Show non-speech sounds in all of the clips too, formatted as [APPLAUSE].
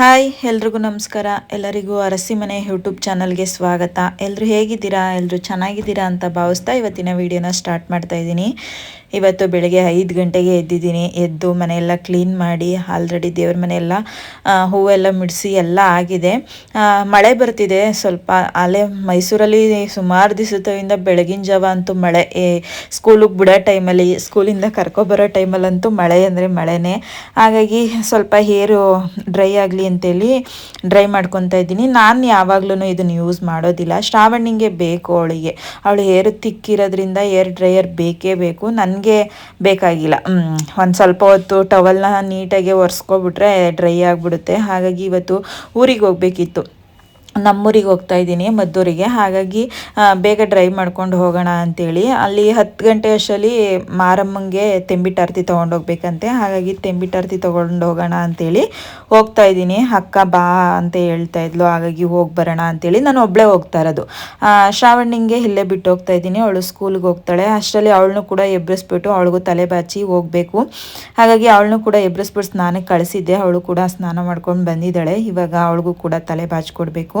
Hi, ಎಲ್ರಿಗೂ ನಮಸ್ಕಾರ. ಎಲ್ಲರಿಗೂ ಅರಸಿ ಮನೆ ಯೂಟ್ಯೂಬ್ ಚಾನಲ್ಗೆ ಸ್ವಾಗತ. ಎಲ್ಲರೂ ಹೇಗಿದ್ದೀರಾ? ಎಲ್ಲರೂ ಚೆನ್ನಾಗಿದ್ದೀರಾ ಅಂತ ಭಾವಿಸ್ತಾ ಇವತ್ತಿನ ವಿಡಿಯೋನ ಸ್ಟಾರ್ಟ್ ಮಾಡ್ತಾ ಇದ್ದೀನಿ. ಇವತ್ತು ಬೆಳಗ್ಗೆ ಐದು ಗಂಟೆಗೆ ಎದ್ದಿದ್ದೀನಿ. ಎದ್ದು ಮನೆಯೆಲ್ಲ ಕ್ಲೀನ್ ಮಾಡಿ ಆಲ್ರೆಡಿ ದೇವ್ರ ಮನೆಯೆಲ್ಲ ಹೂವೆಲ್ಲ ಮಿಡಿಸಿ ಎಲ್ಲ ಆಗಿದೆ. ಮಳೆ ಬರ್ತಿದೆ. ಸ್ವಲ್ಪ ಅಲ್ಲೇ ಮೈಸೂರಲ್ಲಿ ಸುಮಾರು ದಿವಸದಿಂದ ಬೆಳಗಿನ ಜಾವ ಅಂತೂ ಮಳೆ. ಸ್ಕೂಲಿಗೆ ಬಿಡೋ ಟೈಮಲ್ಲಿ ಸ್ಕೂಲಿಂದ ಕರ್ಕೊಬರೋ ಟೈಮಲ್ಲಂತೂ ಮಳೆ ಅಂದರೆ ಮಳೆನೇ. ಹಾಗಾಗಿ ಸ್ವಲ್ಪ ಹೇರು ಡ್ರೈ ಆಗಲಿ ಅಂತೇಳಿ ಡ್ರೈ ಮಾಡ್ಕೊತಾ ಇದ್ದೀನಿ. ನಾನು ಯಾವಾಗ್ಲೂ ಇದನ್ನು ಯೂಸ್ ಮಾಡೋದಿಲ್ಲ. ಶ್ರಾವಣಿಗೆ ಬೇಕು ಅವಳಿಗೆ. ಅವಳು ಹೇರು ತಿಕ್ಕಿರೋದ್ರಿಂದ ಏರ್ ಡ್ರೈಯರ್ ಬೇಕೇ ಬೇಕು. ನನಗೆ ಬೇಕಾಗಿಲ್ಲ. ಒಂದು ಸ್ವಲ್ಪ ಹೊತ್ತು ಟವಲ್ನ ನೀಟಾಗಿ ಒರೆಸ್ಕೊಬಿಟ್ರೆ ಡ್ರೈ ಆಗಿಬಿಡುತ್ತೆ. ಹಾಗಾಗಿ ಇವತ್ತು ಊರಿಗೆ ಹೋಗಬೇಕಿತ್ತು. ನಮ್ಮೂರಿಗೆ ಹೋಗ್ತಾ ಇದ್ದೀನಿ, ಮದ್ದೂರಿಗೆ. ಹಾಗಾಗಿ ಬೇಗ ಡ್ರೈವ್ ಮಾಡ್ಕೊಂಡು ಹೋಗೋಣ ಅಂತೇಳಿ. ಅಲ್ಲಿ ಹತ್ತು ಗಂಟೆ ಅಷ್ಟರಲ್ಲಿ ಮಾರಮ್ಮಂಗೆ ತೆಂಬಿಟಾರ್ತಿ ತೊಗೊಂಡೋಗ್ಬೇಕಂತೆ. ಹಾಗಾಗಿ ತೆಂಬಿಟಾರ್ತಿ ತೊಗೊಂಡು ಹೋಗೋಣ ಅಂತೇಳಿ ಹೋಗ್ತಾ ಇದ್ದೀನಿ. ಅಕ್ಕ ಬಾ ಅಂತ ಹೇಳ್ತಾ ಇದ್ಲು. ಹಾಗಾಗಿ ಹೋಗಿ ಬರೋಣ ಅಂತೇಳಿ ನಾನು ಒಬ್ಬಳೇ ಹೋಗ್ತಾ ಇರೋದು. ಶ್ರಾವಣಿಂಗೆ ಇಲ್ಲೇ ಬಿಟ್ಟು ಹೋಗ್ತಾ ಇದ್ದೀನಿ. ಅವಳು ಸ್ಕೂಲ್ಗೆ ಹೋಗ್ತಾಳೆ. ಅಷ್ಟರಲ್ಲಿ ಅವಳನ್ನು ಕೂಡ ಎಬ್ಬಿಸ್ಬಿಟ್ಟು ಅವಳಿಗೂ ತಲೆ ಬಾಚಿ ಹೋಗಬೇಕು. ಹಾಗಾಗಿ ಅವಳನ್ನು ಕೂಡ ಎಬ್ಬಿಸ್ಬಿಟ್ಟು ಸ್ನಾನಕ್ಕೆ ಕಳಿಸಿದ್ದೆ. ಅವಳು ಕೂಡ ಸ್ನಾನ ಮಾಡ್ಕೊಂಡು ಬಂದಿದ್ದಾಳೆ. ಇವಾಗ ಅವಳಿಗೂ ಕೂಡ ತಲೆ ಬಾಚಿಕೊಡ್ಬೇಕು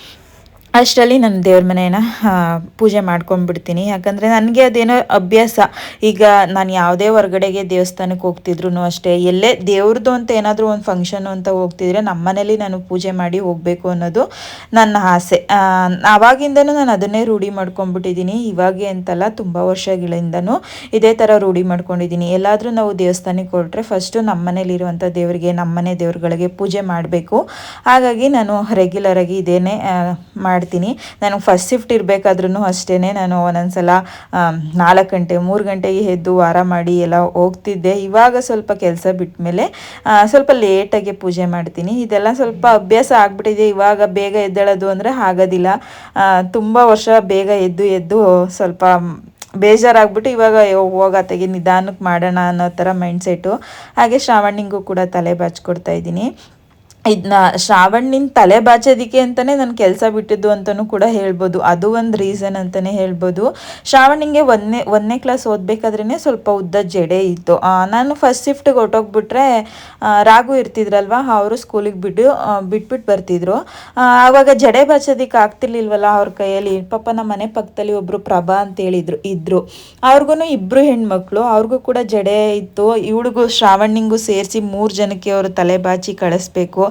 ಅಷ್ಟರಲ್ಲಿ ನನ್ನ ದೇವ್ರ ಮನೆಯನ್ನು ಪೂಜೆ ಮಾಡ್ಕೊಂಡ್ಬಿಡ್ತೀನಿ. ಯಾಕಂದರೆ ನನಗೆ ಅದೇನೋ ಅಭ್ಯಾಸ. ಈಗ ನಾನು ಯಾವುದೇ ಹೊರಗಡೆಗೆ ದೇವಸ್ಥಾನಕ್ಕೆ ಹೋಗ್ತಿದ್ರು ಅಷ್ಟೇ, ಎಲ್ಲೇ ದೇವ್ರದ್ದು ಅಂತ ಏನಾದರೂ ಒಂದು ಫಂಕ್ಷನು ಅಂತ ಹೋಗ್ತಿದ್ರೆ ನಮ್ಮ ಮನೇಲಿ ನಾನು ಪೂಜೆ ಮಾಡಿ ಹೋಗಬೇಕು ಅನ್ನೋದು ನನ್ನ ಆಸೆ. ಆವಾಗಿಂದನೂ ನಾನು ಅದನ್ನೇ ರೂಢಿ ಮಾಡ್ಕೊಂಡ್ಬಿಟ್ಟಿದ್ದೀನಿ. ಇವಾಗೆ ಅಂತಲ್ಲ ತುಂಬ ವರ್ಷಗಳಿಂದನೂ ಇದೇ ಥರ ರೂಢಿ ಮಾಡ್ಕೊಂಡಿದ್ದೀನಿ. ಎಲ್ಲಾದರೂ ನಾವು ದೇವಸ್ಥಾನಕ್ಕೆ ಹೊರಟ್ರೆ ಫಸ್ಟು ನಮ್ಮ ಮನೇಲಿರುವಂಥ ದೇವರಿಗೆ ನಮ್ಮ ಮನೆ ದೇವ್ರುಗಳಿಗೆ ಪೂಜೆ ಮಾಡಬೇಕು. ಹಾಗಾಗಿ ನಾನು ರೆಗ್ಯುಲರಾಗಿ ಇದೇನೇ ಮಾಡಿ ಮಾಡ್ತೀನಿ. ನಾನು ಫಸ್ಟ್ ಶಿಫ್ಟ್ ಇರಬೇಕಾದ್ರೂ ಅಷ್ಟೇ ನಾನು ಒಂದೊಂದ್ಸಲ ನಾಲ್ಕು ಗಂಟೆ, ಮೂರು ಗಂಟೆಗೆ ಎದ್ದು ವಾರ ಮಾಡಿ ಎಲ್ಲ ಹೋಗ್ತಿದ್ದೆ. ಇವಾಗ ಸ್ವಲ್ಪ ಕೆಲಸ ಬಿಟ್ಟ ಮೇಲೆ ಸ್ವಲ್ಪ ಲೇಟಾಗಿ ಪೂಜೆ ಮಾಡ್ತೀನಿ. ಇದೆಲ್ಲ ಸ್ವಲ್ಪ ಅಭ್ಯಾಸ ಆಗ್ಬಿಟ್ಟಿದೆ. ಇವಾಗ ಬೇಗ ಎದ್ದೇಳೋದು ಅಂದರೆ ಆಗೋದಿಲ್ಲ. ತುಂಬ ವರ್ಷ ಬೇಗ ಎದ್ದು ಎದ್ದು ಸ್ವಲ್ಪ ಬೇಜಾರಾಗ್ಬಿಟ್ಟು ಇವಾಗ ಹೋಗತ್ತೆಗೆ ನಿಧಾನಕ್ಕೆ ಮಾಡೋಣ ಅನ್ನೋ ಥರ ಮೈಂಡ್ಸೆಟ್ಟು ಹಾಗೆ ಶ್ರಾವಣಿಗೂ ಕೂಡ ತಲೆ ಬಾಚ್ಕೊಡ್ತಾ ಇದ್ದೀನಿ. ಇದನ್ನ ಶ್ರಾವಣ್ಣಿನ ತಲೆ ಬಾಚೋದಿಕ್ಕೆ ಅಂತಲೇ ನಾನು ಕೆಲಸ ಬಿಟ್ಟಿದ್ದು ಅಂತಲೂ ಕೂಡ ಹೇಳ್ಬೋದು. ಅದು ಒಂದು ರೀಸನ್ ಅಂತಲೇ ಹೇಳ್ಬೋದು. ಶ್ರಾವಣಿಗೆ ಒಂದನೇ ಒಂದನೇ ಕ್ಲಾಸ್ ಓದಬೇಕಾದ್ರೇ ಸ್ವಲ್ಪ ಉದ್ದ ಜಡೆ ಇತ್ತು. ನಾನು ಫಸ್ಟ್ ಶಿಫ್ಟಿಗೆ ಹೊಟ್ಟೋಗ್ಬಿಟ್ರೆ ರಾಗು ಇರ್ತಿದ್ರಲ್ವ, ಅವರು ಸ್ಕೂಲಿಗೆ ಬಿಟ್ಟು ಬಿಟ್ಬಿಟ್ಟು ಬರ್ತಿದ್ರು. ಆವಾಗ ಜಡೆ ಬಾಚೋದಿಕ್ಕೆ ಆಗ್ತಿರ್ಲಿಲ್ವಲ್ಲ ಅವ್ರ ಕೈಯಲ್ಲಿ? ಪಾಪ ನಮ್ಮ ಮನೆ ಪಕ್ಕದಲ್ಲಿ ಒಬ್ಬರು ಪ್ರಭಾ ಅಂತ ಹೇಳಿದ್ರು, ಇದ್ರು. ಅವ್ರಿಗೂ ಇಬ್ಬರು ಹೆಣ್ಮಕ್ಳು, ಅವ್ರಿಗೂ ಕೂಡ ಜಡೆ ಇತ್ತು. ಇವಳಿಗೂ ಶ್ರಾವಣಿಗೂ ಸೇರಿಸಿ ಮೂರು ಜನಕ್ಕೆ ಅವರು ತಲೆ ಬಾಚಿ ಕಳಿಸ್ಬೇಕು.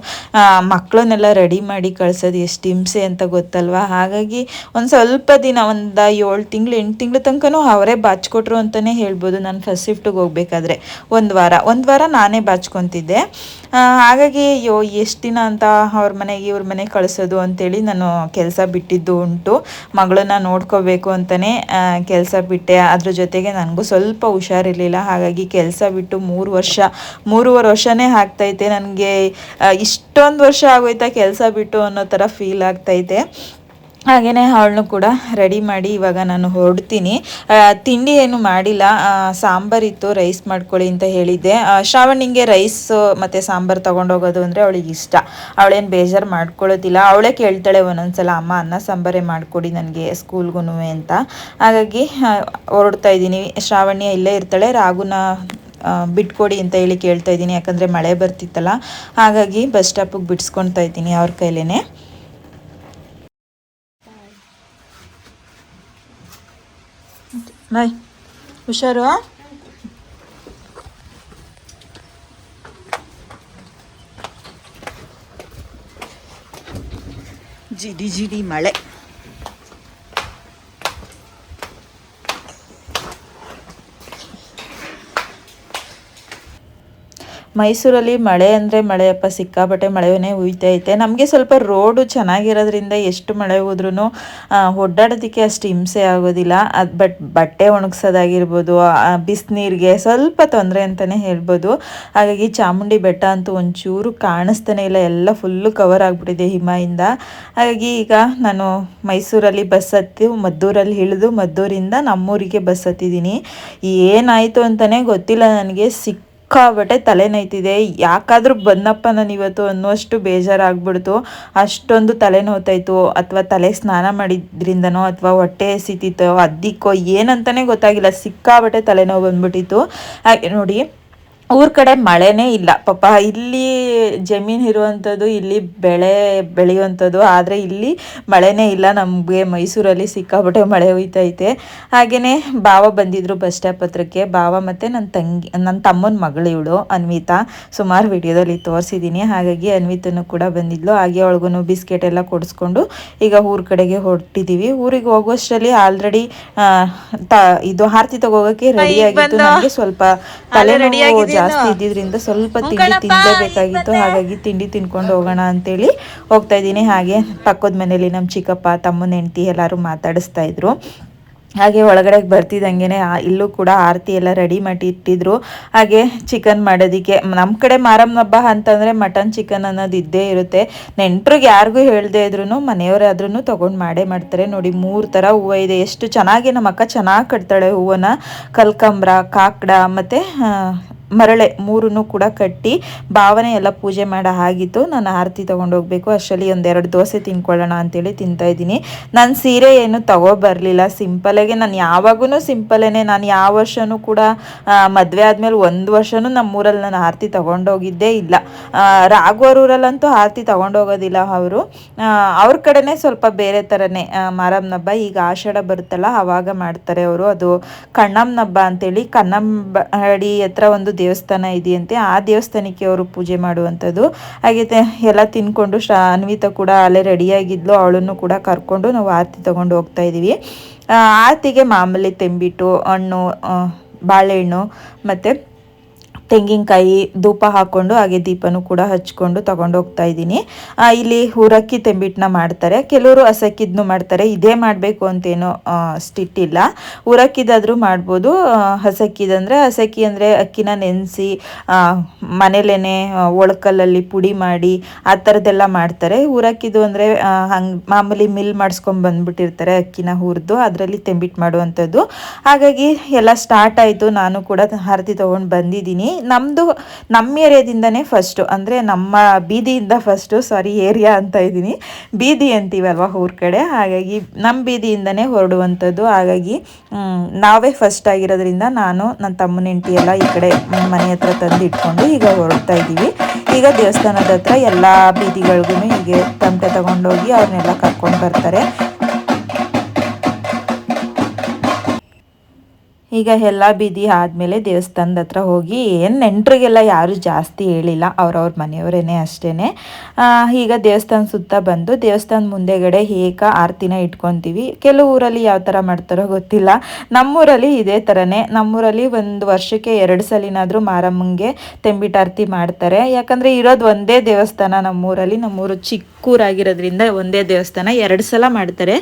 ಮಕ್ಕಳನ್ನೆಲ್ಲ ರೆಡಿ ಮಾಡಿ ಕಳ್ಸೋದು ಎಷ್ಟು ಹಿಂಸೆ ಅಂತ ಗೊತ್ತಲ್ವಾ? ಹಾಗಾಗಿ ಒಂದು ಸ್ವಲ್ಪ ದಿನ, ಒಂದು ಏಳು ತಿಂಗಳು, ಎಂಟು ತಿಂಗಳ ತನಕನೂ ಅವರೇ ಬಾಚ್ಕೊಟ್ರು ಅಂತಲೇ ಹೇಳ್ಬೋದು ನಾನು ಫಸ್ಟ್ ಶಿಫ್ಟಿಗೆ ಹೋಗ್ಬೇಕಾದ್ರೆ. ಒಂದು ವಾರ ಒಂದು ವಾರ ನಾನೇ ಬಾಚ್ಕೊತಿದ್ದೆ. ಹಾಗಾಗಿ ಅಯ್ಯೋ, ಎಷ್ಟು ದಿನ ಅಂತ ಅವ್ರ ಮನೆಗೆ, ಇವ್ರ ಮನೆಗೆ ಕಳಿಸೋದು ಅಂತೇಳಿ ನಾನು ಕೆಲಸ ಬಿಟ್ಟಿದ್ದು ಉಂಟು. ಮಗಳನ್ನ ನೋಡ್ಕೋಬೇಕು ಅಂತಲೇ ಕೆಲಸ ಬಿಟ್ಟೆ. ಅದ್ರ ಜೊತೆಗೆ ನನಗೂ ಸ್ವಲ್ಪ ಹುಷಾರಿರಲಿಲ್ಲ. ಹಾಗಾಗಿ ಕೆಲಸ ಬಿಟ್ಟು ಮೂರು ವರ್ಷ, ಮೂರುವರೆ ವರ್ಷನೇ ಆಗ್ತೈತೆ ನನಗೆ. ಇಷ್ಟೊಂದು ವರ್ಷ ಆಗೋಯ್ತಾ ಕೆಲಸ ಬಿಟ್ಟು ಅನ್ನೋ ಥರ ಫೀಲ್ ಆಗ್ತೈತೆ. ಹಾಗೆಯೇ ಅವಳನ್ನು ಕೂಡ ರೆಡಿ ಮಾಡಿ ಇವಾಗ ನಾನು ಹೊರಡ್ತೀನಿ. ತಿಂಡಿ ಏನು ಮಾಡಿಲ್ಲ. ಸಾಂಬಾರಿತ್ತು ರೈಸ್ ಮಾಡ್ಕೊಳ್ಳಿ ಅಂತ ಹೇಳಿದ್ದೆ. ಶ್ರಾವಣಿಗೆ ರೈಸ್ ಮತ್ತು ಸಾಂಬಾರು ತೊಗೊಂಡೋಗೋದು ಅಂದರೆ ಅವಳಿಗೆ ಇಷ್ಟ. ಅವಳೇನು ಬೇಜಾರು ಮಾಡ್ಕೊಳ್ಳೋದಿಲ್ಲ. ಅವಳೇ ಕೇಳ್ತಾಳೆ ಒಂದೊಂದ್ಸಲ, ಅಮ್ಮ, ಅನ್ನ ಸಾಂಬಾರೇ ಮಾಡಿಕೊಡಿ ನನಗೆ ಸ್ಕೂಲ್ಗೂ ಅಂತ. ಹಾಗಾಗಿ ಹೊರಡ್ತಾ ಇದ್ದೀನಿ. ಶ್ರಾವಣಿ ಇಲ್ಲೇ ಇರ್ತಾಳೆ. ರಾಗುನ ಬಿಟ್ಕೊಡಿ ಅಂತ ಹೇಳಿ ಕೇಳ್ತಾ ಇದ್ದೀನಿ, ಯಾಕಂದರೆ ಮಳೆ ಬರ್ತಿತ್ತಲ್ಲ. ಹಾಗಾಗಿ ಬಸ್ ಸ್ಟಾಪಿಗೆ ಬಿಡಿಸ್ಕೊಳ್ತಾ ಇದ್ದೀನಿ ಅವ್ರ ಕೈಲೇ ಬಾಯ್. ಹುಷಾರು? ಜಿಡಿ ಜಿಡಿ ಮಳೆ. ಮೈಸೂರಲ್ಲಿ ಮಳೆ ಅಂದರೆ ಮಳೆಯಪ್ಪ, ಸಿಕ್ಕಾಪಟ್ಟೆ ಮಳೆನೇ ಹುಯ್ತೈತೆ ನಮಗೆ ಸ್ವಲ್ಪ ರೋಡು ಚೆನ್ನಾಗಿರೋದ್ರಿಂದ ಎಷ್ಟು ಮಳೆ ಹೋದ್ರೂ ಒಡ್ಡಾಡೋದಕ್ಕೆ ಅಷ್ಟು ಹಿಂಸೆ ಆಗೋದಿಲ್ಲ. ಅದು ಬಟ್ ಬಟ್ಟೆ ಒಣಗ್ಸೋದಾಗಿರ್ಬೋದು ಬಿಸಿನೀರಿಗೆ ಸ್ವಲ್ಪ ತೊಂದರೆ ಅಂತಲೇ ಹೇಳ್ಬೋದು. ಹಾಗಾಗಿ ಚಾಮುಂಡಿ ಬೆಟ್ಟ ಅಂತೂ ಒಂಚೂರು ಕಾಣಿಸ್ತಾನೆ ಇಲ್ಲ. ಎಲ್ಲ ಫುಲ್ಲು ಕವರ್ ಆಗಿಬಿಟ್ಟಿದೆ ಹಿಮಯಿಂದ. ಹಾಗಾಗಿ ಈಗ ನಾನು ಮೈಸೂರಲ್ಲಿ ಬಸ್ ಹತ್ತಿ, ಮದ್ದೂರಲ್ಲಿ ಇಳಿದು ಮದ್ದೂರಿಂದ ನಮ್ಮೂರಿಗೆ ಬಸ್ ಹತ್ತಿದ್ದೀನಿ. ಏನಾಯಿತು ಅಂತಲೇ ಗೊತ್ತಿಲ್ಲ ನನಗೆ. ಸಿಕ್ಕ ಸಿಕ್ಕಾಬಟ್ಟೆ ತಲೆ ನೋಯ್ತಿದೆ ಯಾಕಾದರೂ ಬಂದಪ್ಪ ನಾನು ಇವತ್ತು ಅನ್ನುವಷ್ಟು ಬೇಜಾರಾಗ್ಬಿಡ್ತು. ಅಷ್ಟೊಂದು ತಲೆ ನೋಯ್ತಾಯಿತ್ತು ಅಥವಾ ತಲೆ ಸ್ನಾನ ಮಾಡಿದ್ರಿಂದನೋ ಅಥವಾ ಹೊಟ್ಟೆ ಎಸಿತಿತ್ತೋ ಅದಿಕ್ಕೋ ಏನಂತಾನೆ ಗೊತ್ತಾಗಿಲ್ಲ. ಸಿಕ್ಕಾಬಟ್ಟೆ ತಲೆನೋವು ಬಂದ್ಬಿಟ್ಟಿತ್ತು. ಹಾಗೆ ನೋಡಿ ಊರ್ ಕಡೆ ಮಳೆನೇ ಇಲ್ಲ. ಪಾಪ ಇಲ್ಲಿ ಜಮೀನ್ ಇರುವಂತದ್ದು ಇಲ್ಲಿ ಬೆಳೆ ಬೆಳೆಯುವಂಥದ್ದು ಆದ್ರೆ ಇಲ್ಲಿ ಮಳೆನೇ ಇಲ್ಲ. ನಮಗೆ ಮೈಸೂರಲ್ಲಿ ಸಿಕ್ಕಾಪಟ್ಟೆ ಮಳೆ ಹೋಯ್ತೈತೆ. ಹಾಗೆಯೇ ಬಾವ ಬಂದಿದ್ರು ಬಸ್ ಸ್ಟಾಪ್ ಹತ್ರಕ್ಕೆ. ಬಾವ ಮತ್ತೆ ನನ್ನ ತಂಗಿ ನನ್ನ ತಮ್ಮನ ಮಗಳು ಇವಳು ಅನ್ವಿತಾ. ಸುಮಾರು ವಿಡಿಯೋದಲ್ಲಿ ತೋರಿಸಿದ್ದೀನಿ ಹಾಗಾಗಿ ಅನ್ವಿತನು ಕೂಡ ಬಂದಿದ್ಲು. ಹಾಗೆ ಅವಳಗೂ ಬಿಸ್ಕೆಟ್ ಎಲ್ಲ ಕೊಡಿಸ್ಕೊಂಡು ಈಗ ಊರ್ ಕಡೆಗೆ ಹೊರಟಿದ್ದೀವಿ ಊರಿಗೆ ಹೋಗುವಷ್ಟರಲ್ಲಿ ಆಲ್ರೆಡಿ ತ ಇದು ಆರತಿ ತಗೋಗೋಕ್ಕೆ ರೆಡಿ ಆಗಿತ್ತು. ನನಗೆ ಸ್ವಲ್ಪ ತಲೆನೋವು ಜಾಸ್ತಿ ಇದ್ದಿದ್ರಿಂದ ಸ್ವಲ್ಪ ತಿಂಡಿ ತಿನ್ನಲೇಬೇಕಾಗಿತ್ತು ಹಾಗಾಗಿ ತಿಂಡಿ ತಿನ್ಕೊಂಡು ಹೋಗೋಣ ಅಂತೇಳಿ ಹೋಗ್ತಾ ಇದ್ದೀನಿ. ಹಾಗೆ ಪಕ್ಕದ ಮನೇಲಿ ನಮ್ಮ ಚಿಕ್ಕಪ್ಪ ತಮ್ಮನ ಹೆಂಡತಿ ಎಲ್ಲರೂ ಮಾತಾಡಿಸ್ತಾ ಇದ್ರು. ಹಾಗೆ ಒಳಗಡೆ ಬರ್ತಿದ್ದಂಗೆ ಇಲ್ಲೂ ಕೂಡ ಆರತಿ ಎಲ್ಲ ರೆಡಿ ಮಾಡಿ ಇಟ್ಟಿದ್ರು. ಹಾಗೆ ಚಿಕನ್ ಮಾಡೋದಕ್ಕೆ. ನಮ್ಮ ಕಡೆ ಮಾರಮ್ಮ ಹಬ್ಬ ಅಂತಂದರೆ ಮಟನ್ ಚಿಕನ್ ಅನ್ನೋದು ಇದ್ದೇ ಇರುತ್ತೆ. ನೆಂಟ್ರಿಗೆ ಯಾರಿಗೂ ಹೇಳ್ದೆ ಇದ್ರು ಮನೆಯವರಾದ್ರೂ ತೊಗೊಂಡು ಮಾಡೇ ಮಾಡ್ತಾರೆ. ನೋಡಿ ಮೂರು ಥರ ಹೂವು ಇದೆ. ಎಷ್ಟು ಚೆನ್ನಾಗಿ ನಮ್ಮ ಅಕ್ಕ ಚೆನ್ನಾಗಿ ಕಟ್ತಾಳೆ ಹೂವನ್ನ. ಕಲ್ಕಂಬ್ರ ಕಾಕಡ ಮತ್ತು ಮರಳೆ ಮೂರನ್ನು ಕೂಡ ಕಟ್ಟಿ ಭಾವನೆ ಎಲ್ಲ ಪೂಜೆ ಮಾಡೋ ಹಾಗಿತ್ತು ನಾನು ಆರತಿ ತೊಗೊಂಡು ಹೋಗಬೇಕು. ಅಷ್ಟರಲ್ಲಿ ಒಂದೆರಡು ದೋಸೆ ತಿನ್ಕೊಳ್ಳೋಣ ಅಂತೇಳಿ ತಿಂತಾ ಇದ್ದೀನಿ. ನಾನು ಸೀರೆ ಏನು ತಗೋಬರಲಿಲ್ಲ. ಸಿಂಪಲಾಗೆ ನಾನು ಯಾವಾಗೂ ಸಿಂಪಲೇ ನಾನು ಯಾವ ವರ್ಷವೂ ಕೂಡ ಮದುವೆ ಆದಮೇಲೆ ಒಂದು ವರ್ಷವೂ ನಮ್ಮೂರಲ್ಲಿ ನಾನು ಆರತಿ ತೊಗೊಂಡೋಗಿದ್ದೇ ಇಲ್ಲ. ರಾಘವರೂರಲ್ಲಂತೂ ಆರತಿ ತೊಗೊಂಡೋಗೋದಿಲ್ಲ ಅವರು. ಅವ್ರ ಕಡೆನೇ ಸ್ವಲ್ಪ ಬೇರೆ ಥರನೇ ಮಾರಮ್ಮನ ಹಬ್ಬ. ಈಗ ಆಷಾಢ ಬರುತ್ತಲ್ಲ ಆವಾಗ ಮಾಡ್ತಾರೆ ಅವರು. ಅದು ಕಣ್ಣಮ್ಮನ ಹಬ್ಬ ಅಂತೇಳಿ ಕನ್ನಂಬಡಿ ಹತ್ರ ಒಂದು ದೇವಸ್ಥಾನ ಇದೆಯಂತೆ, ಆ ದೇವಸ್ಥಾನಕ್ಕೆ ಅವರು ಪೂಜೆ ಮಾಡುವಂಥದ್ದು. ಹಾಗೆ ಎಲ್ಲ ತಿನ್ಕೊಂಡು ಶ್ರಾ, ಅನ್ವಿತ ಕೂಡ ಅಲ್ಲೇ ರೆಡಿಯಾಗಿದ್ಲು. ಅವಳನ್ನು ಕೂಡ ಕರ್ಕೊಂಡು ನಾವು ಆರತಿ ತಗೊಂಡು ಹೋಗ್ತಾ ಇದ್ದೀವಿ. ಆರತಿಗೆ ಮಾಮೂಲಿ ತೆಂಬಿಟ್ಟು, ಹಣ್ಣು ಬಾಳೆಹಣ್ಣು ಮತ್ತು ತೆಂಗಿನಕಾಯಿ ಧೂಪ ಹಾಕ್ಕೊಂಡು ಹಾಗೆ ದೀಪನೂ ಕೂಡ ಹಚ್ಕೊಂಡು ತಗೊಂಡು ಹೋಗ್ತಾ ಇದ್ದೀನಿ. ಇಲ್ಲಿ ಹುರಕ್ಕಿ ತೆಂಬಿಟ್ಟನ್ನ ಮಾಡ್ತಾರೆ. ಕೆಲವರು ಹಸಕ್ಕಿದ್ನು ಮಾಡ್ತಾರೆ. ಇದೇ ಮಾಡಬೇಕು ಅಂತೇನೋ ಸ್ಟಿಟ್ ಇಲ್ಲ ಹುರಕ್ಕಿದಾದ್ರೂ ಮಾಡ್ಬೋದು. ಹಸಕ್ಕಿದಂದರೆ, ಹಸಕ್ಕಿ ಅಂದರೆ ಅಕ್ಕಿನ ನೆನೆಸಿ ಮನೇಲೇನೆ ಒಳಕಲ್ಲಲ್ಲಿ ಪುಡಿ ಮಾಡಿ ಆ ಥರದ್ದೆಲ್ಲ ಮಾಡ್ತಾರೆ. ಹುರಕ್ಕಿದು ಅಂದರೆ ಹಂಗೆ ಮಾಮೂಲಿ ಮಿಲ್ ಮಾಡಿಸ್ಕೊಂಡು ಬಂದ್ಬಿಟ್ಟಿರ್ತಾರೆ ಅಕ್ಕಿನ ಹುರಿದು. ಅದರಲ್ಲಿ ತೆಂಬಿಟ್ಟು ಮಾಡುವಂಥದ್ದು. ಹಾಗಾಗಿ ಎಲ್ಲ ಸ್ಟಾರ್ಟ್ ಆಯಿತು. ನಾನು ಕೂಡ ಆರತಿ ತೊಗೊಂಡು ಬಂದಿದ್ದೀನಿ. ನಮ್ಮದು ನಮ್ಮ ಏರಿಯಾದಿಂದನೇ ಫಸ್ಟು ಅಂದರೆ ನಮ್ಮ ಬೀದಿಯಿಂದ ಫಸ್ಟು ಸಾರಿ ಏರಿಯಾ ಅಂತ ಇದ್ದೀನಿ. ಬೀದಿ ಅಂತೀವಲ್ವ ಊರ ಕಡೆ? ಹಾಗಾಗಿ ನಮ್ಮ ಬೀದಿಯಿಂದನೇ ಹೊರಡುವಂಥದ್ದು. ಹಾಗಾಗಿ ನಾವೇ ಫಸ್ಟ್ ಆಗಿರೋದ್ರಿಂದ ನಾನು ನನ್ನ ತಮ್ಮನ ಹೆಂಡತಿ ಎಲ್ಲ ಈ ಕಡೆ ಮನೆ ಹತ್ರ ತಂದು ಇಟ್ಕೊಂಡು ಈಗ ಹೊರಡ್ತಾ ಇದ್ದೀವಿ. ಈಗ ದೇವಸ್ಥಾನದ ಹತ್ರ ಎಲ್ಲ ಬೀದಿಗಳಿಗೂ ಹೀಗೆ ತಮಟೆ ತಗೊಂಡೋಗಿ ಅವ್ರನ್ನೆಲ್ಲ ಕರ್ಕೊಂಡು ಬರ್ತಾರೆ. ಈಗ ಎಲ್ಲ ಬೀದಿ ಆದಮೇಲೆ ದೇವಸ್ಥಾನದ ಹತ್ರ ಹೋಗಿ ಏನು ನೆಂಟರಿಗೆಲ್ಲ ಯಾರು ಜಾಸ್ತಿ ಹೇಳಿಲ್ಲ ಅವ್ರವ್ರ ಮನೆಯವರೇನೆ ಅಷ್ಟೇ ಈಗ ದೇವಸ್ಥಾನ ಸುತ್ತ ಬಂದು ದೇವಸ್ಥಾನ ಮುಂದೆಗಡೆ ಏಕ ಆರತಿನ ಇಟ್ಕೊತೀವಿ. ಕೆಲವು ಊರಲ್ಲಿ ಯಾವ ಥರ ಮಾಡ್ತಾರೋ ಗೊತ್ತಿಲ್ಲ. ನಮ್ಮೂರಲ್ಲಿ ಇದೇ ಥರನೇ ನಮ್ಮೂರಲ್ಲಿ ಒಂದು ವರ್ಷಕ್ಕೆ ಎರಡು ಸಲಿನಾದರೂ ಮಾರಮ್ಮಂಗೆ ತೆಂಬಿಟಾರ್ತಿ ಮಾಡ್ತಾರೆ. ಯಾಕಂದರೆ ಇರೋದು ಒಂದೇ ದೇವಸ್ಥಾನ ನಮ್ಮೂರಲ್ಲಿ. ನಮ್ಮೂರು ಚಿಕ್ಕೂರಾಗಿರೋದ್ರಿಂದ ಒಂದೇ ದೇವಸ್ಥಾನ. ಎರಡು ಸಲ ಮಾಡ್ತಾರೆ.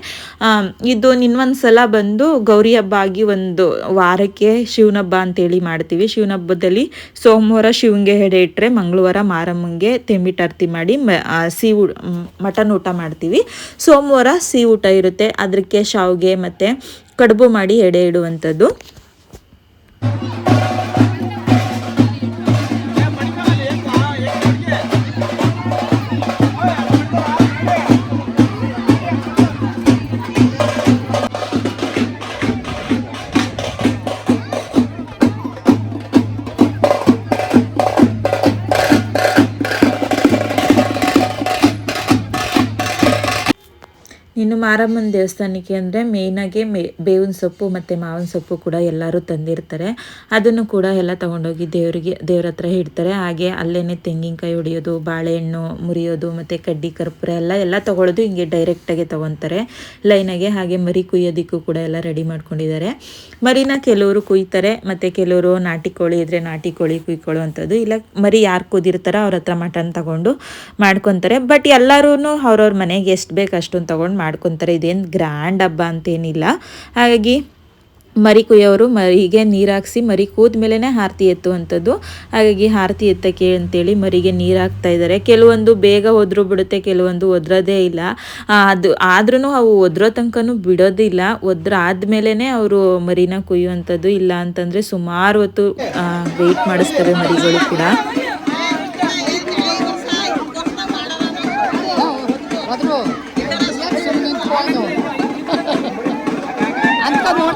ಇದು ನಿನ್ನೊಂದು ಸಲ ಬಂದು ಗೌರಿ ಹಬ್ಬ ಆಗಿ ಒಂದು ವಾರಕ್ಕೆ ಶಿವನಬ್ಬ ಅಂತೇಳಿ ಮಾಡ್ತೀವಿ. ಶಿವನಬ್ಬದಲ್ಲಿ ಸೋಮವಾರ ಶಿವಂಗೆ ಹೆಡೆ ಇಟ್ಟರೆ ಮಂಗಳವಾರ ಮಾರಮ್ಮಂಗೆ ತೆಂಬಿಟಾರ್ತಿ ಮಾಡಿ ಸಿ ಮಟನ್ ಊಟ ಮಾಡ್ತೀವಿ. ಸೋಮವಾರ ಸಿಹಿ ಊಟ ಇರುತ್ತೆ. ಅದಕ್ಕೆ ಶಾವಿಗೆ ಮತ್ತು ಕಡುಬು ಮಾಡಿ ಎಡೆ ಇಡುವಂಥದ್ದು. ಮಾರಮ್ಮನ ದೇವಸ್ಥಾನಕ್ಕೆ ಅಂದರೆ ಮೇಯ್ನಾಗೆ ಮೇ, ಬೇವಿನ ಸೊಪ್ಪು ಮತ್ತು ಮಾವಿನ ಸೊಪ್ಪು ಕೂಡ ಎಲ್ಲರೂ ತಂದಿರ್ತಾರೆ. ಅದನ್ನು ಕೂಡ ಎಲ್ಲ ತೊಗೊಂಡೋಗಿ ದೇವರಿಗೆ, ದೇವ್ರ ಹತ್ರ ಇಡ್ತಾರೆ. ಹಾಗೆ ಅಲ್ಲೇ ತೆಂಗಿನಕಾಯಿ ಹೊಡೆಯೋದು, ಬಾಳೆಹಣ್ಣು ಮುರಿಯೋದು, ಮತ್ತು ಕಡ್ಡಿ, ಕರ್ಪೂರ ಎಲ್ಲ ಎಲ್ಲ ತೊಗೊಳೋದು ಹಿಂಗೆ ಡೈರೆಕ್ಟಾಗಿ ತೊಗೊತಾರೆ. ಲೈನಾಗೆ ಹಾಗೆ ಮರಿ ಕುಯ್ಯೋದಕ್ಕೂ ಕೂಡ ಎಲ್ಲ ರೆಡಿ ಮಾಡ್ಕೊಂಡಿದ್ದಾರೆ. ಮರಿನ ಕೆಲವರು ಕುಯ್ತಾರೆ, ಮತ್ತು ಕೆಲವರು ನಾಟಿ ಕೋಳಿ ಇದ್ದರೆ ನಾಟಿ ಕೋಳಿ ಕುಯ್ಕೊಳ್ಳುವಂಥದ್ದು. ಇಲ್ಲ ಮರಿ ಯಾರು ಕುದಿರ್ತಾರೋ ಅವ್ರ ಹತ್ರ ಮಟನ್ ತಗೊಂಡು ಮಾಡ್ಕೊತಾರೆ. ಬಟ್ ಎಲ್ಲರೂ ಅವ್ರವ್ರ ಮನೆಗೆ ಎಷ್ಟು ಬೇಕು ಅಷ್ಟೊಂದು ತೊಗೊಂಡು ಮಾಡ್ಕೊತಾರೆ. ಇದೇನು ಗ್ರ್ಯಾಂಡ್ ಹಬ್ಬ ಅಂತೇನಿಲ್ಲ. ಹಾಗಾಗಿ ಮರಿ ಕುಯ್ಯೋರು, ಮರಿಗೆ ನೀರು ಹಾಕ್ಸಿ ಮರಿ ಕೂದ ಮೇಲೇ ಆರತಿ ಎತ್ತುವಂಥದ್ದು. ಹಾಗಾಗಿ ಆರತಿ ಎತ್ತಕ್ಕೆ ಅಂತೇಳಿ ಮರಿಗೆ ನೀರು ಹಾಕ್ತಾ ಇದ್ದಾರೆ. ಕೆಲವೊಂದು ಬೇಗ ಒದ್ರು ಬಿಡುತ್ತೆ, ಕೆಲವೊಂದು ಒದ್ರೋದೇ ಇಲ್ಲ. ಅದು ಆದ್ರೂ ಅವು ಒದ್ರೋ ತನಕನೂ ಬಿಡೋದಿಲ್ಲ. ಒದ್ರ ಆದಮೇಲೆ ಅವರು ಮರಿನ ಕುಯ್ಯುವಂಥದ್ದು ಇಲ್ಲ ಅಂತಂದರೆ ಸುಮಾರು ಹೊತ್ತು ವೆಯ್ಟ್ ಮಾಡಿಸ್ತವೆ ಮರಿಗಳು ಕೂಡ.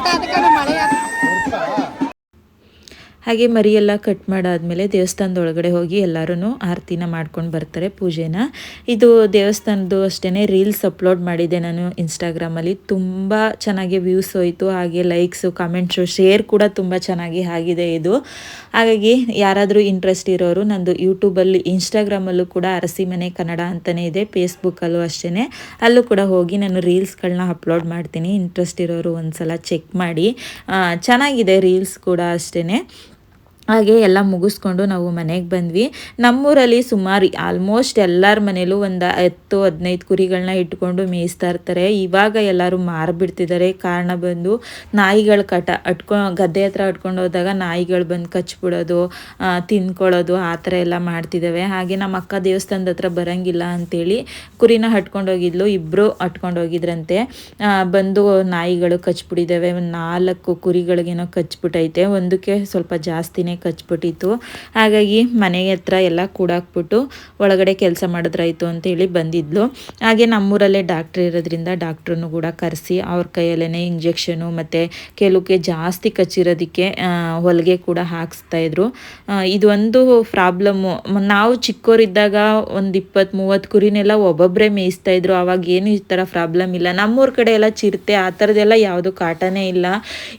Tadi 嘛嘞 ಹಾಗೆ ಮರಿಯೆಲ್ಲ ಕಟ್ ಮಾಡಾದಮೇಲೆ ದೇವಸ್ಥಾನದ ಒಳಗಡೆ ಹೋಗಿ ಎಲ್ಲರೂ ಆರತಿನ ಮಾಡ್ಕೊಂಡು ಬರ್ತಾರೆ ಪೂಜೆನ. ಇದು ದೇವಸ್ಥಾನದ್ದು ಅಷ್ಟೇ ರೀಲ್ಸ್ ಅಪ್ಲೋಡ್ ಮಾಡಿದ್ದೆ ನಾನು ಇನ್ಸ್ಟಾಗ್ರಾಮಲ್ಲಿ ತುಂಬ ಚೆನ್ನಾಗಿ ವ್ಯೂಸ್ ಹೋಯಿತು, ಹಾಗೆ ಲೈಕ್ಸು ಕಮೆಂಟ್ಸು ಶೇರ್ ಕೂಡ ತುಂಬ ಚೆನ್ನಾಗಿ ಆಗಿದೆ ಇದು. ಹಾಗಾಗಿ ಯಾರಾದರೂ ಇಂಟ್ರೆಸ್ಟ್ ಇರೋರು ನಂದು ಯೂಟ್ಯೂಬಲ್ಲಿ ಇನ್ಸ್ಟಾಗ್ರಾಮಲ್ಲೂ ಕೂಡ ಅರಸಿ ಮನೆ ಕನ್ನಡ ಅಂತಲೇ ಇದೆ ಫೇಸ್ಬುಕ್ಕಲ್ಲೂ ಅಷ್ಟೇ ಅಲ್ಲೂ ಕೂಡ ಹೋಗಿ ನಾನು ರೀಲ್ಸ್ಗಳನ್ನ ಅಪ್ಲೋಡ್ ಮಾಡ್ತೀನಿ. ಇಂಟ್ರೆಸ್ಟ್ ಇರೋರು ಒಂದ್ಸಲ ಚೆಕ್ ಮಾಡಿ. ಚೆನ್ನಾಗಿದೆ ರೀಲ್ಸ್ ಕೂಡ ಅಷ್ಟೇ ಹಾಗೆ ಎಲ್ಲ ಮುಗಿಸ್ಕೊಂಡು ನಾವು ಮನೆಗೆ ಬಂದ್ವಿ. ನಮ್ಮೂರಲ್ಲಿ ಸುಮಾರು ಆಲ್ಮೋಸ್ಟ್ ಎಲ್ಲರ ಮನೇಲೂ ಒಂದು ಹತ್ತು, ಹದಿನೈದು ಕುರಿಗಳನ್ನ ಇಟ್ಕೊಂಡು ಮೇಯಿಸ್ತಾ ಇರ್ತಾರೆ. ಇವಾಗ ಎಲ್ಲರೂ ಮಾರಿಬಿಡ್ತಿದ್ದಾರೆ ಕಾರಣ ಬಂದು ನಾಯಿಗಳ ಕಟ ಅಟ್ಕೊ, ಗದ್ದೆ ಹತ್ರ ಅಟ್ಕೊಂಡು ಹೋದಾಗ ನಾಯಿಗಳು ಬಂದು ಕಚ್ಬಿಡೋದು ತಿನ್ಕೊಳ್ಳೋದು ಆ ಥರ ಎಲ್ಲ ಮಾಡ್ತಿದ್ದಾವೆ ಹಾಗೆ ನಮ್ಮ ಅಕ್ಕ ದೇವಸ್ಥಾನದ ಹತ್ರ ಬರೋಂಗಿಲ್ಲ ಅಂತೇಳಿ ಕುರಿನ ಹಟ್ಕೊಂಡೋಗಿದ್ಲು ಇಬ್ಬರು ಹಟ್ಕೊಂಡು ಹೋಗಿದ್ರಂತೆ. ಬಂದು ನಾಯಿಗಳು ಕಚ್ಬಿಟ್ಟಿದ್ದಾವೆ ಒಂದು ನಾಲ್ಕು ಕುರಿಗಳಿಗೇನೋ ಕಚ್ಬಿಟ್ಟೈತೆ ಒಂದಕ್ಕೆ ಸ್ವಲ್ಪ ಜಾಸ್ತಿನೇ ಕಚ್ಬಿಟ್ಟಿತ್ತು. ಹಾಗಾಗಿ ಮನೆ ಹತ್ರ ಎಲ್ಲ ಕೂಡಾಕ್ಬಿಟ್ಟು ಒಳಗಡೆ ಕೆಲಸ ಮಾಡಿದ್ರಾಯ್ತು ಅಂತೇಳಿ ಬಂದಿದ್ಲು. ಹಾಗೆ ನಮ್ಮೂರಲ್ಲೇ ಡಾಕ್ಟ್ರ್ ಇರೋದ್ರಿಂದ ಡಾಕ್ಟ್ರನ್ನು ಕೂಡ ಕರೆಸಿ ಅವ್ರ ಕೈಯಲ್ಲೇ ಇಂಜೆಕ್ಷನು ಮತ್ತು ಕೆಲವಕ್ಕೆ ಜಾಸ್ತಿ ಕಚ್ಚಿರೋದಕ್ಕೆ ಹೊಲಿಗೆ ಕೂಡ ಹಾಕಿಸ್ತಾಯಿದ್ರು ಇದೊಂದು ಪ್ರಾಬ್ಲಮ್ಮು. ನಾವು ಚಿಕ್ಕೋರಿದ್ದಾಗ ಒಂದು ಇಪ್ಪತ್ತು ಮೂವತ್ತು ಕುರಿನೆಲ್ಲ ಒಬ್ಬೊಬ್ಬರೇ ಮೇಯಿಸ್ತಾಯಿದ್ರು ಅವಾಗ ಏನು ಈ ಥರ ಪ್ರಾಬ್ಲಮ್ ಇಲ್ಲ. ನಮ್ಮೂರ ಕಡೆ ಎಲ್ಲ ಚಿರತೆ, ಆ ಥರದ್ದೆಲ್ಲ ಯಾವುದು ಕಾಟನೇ ಇಲ್ಲ.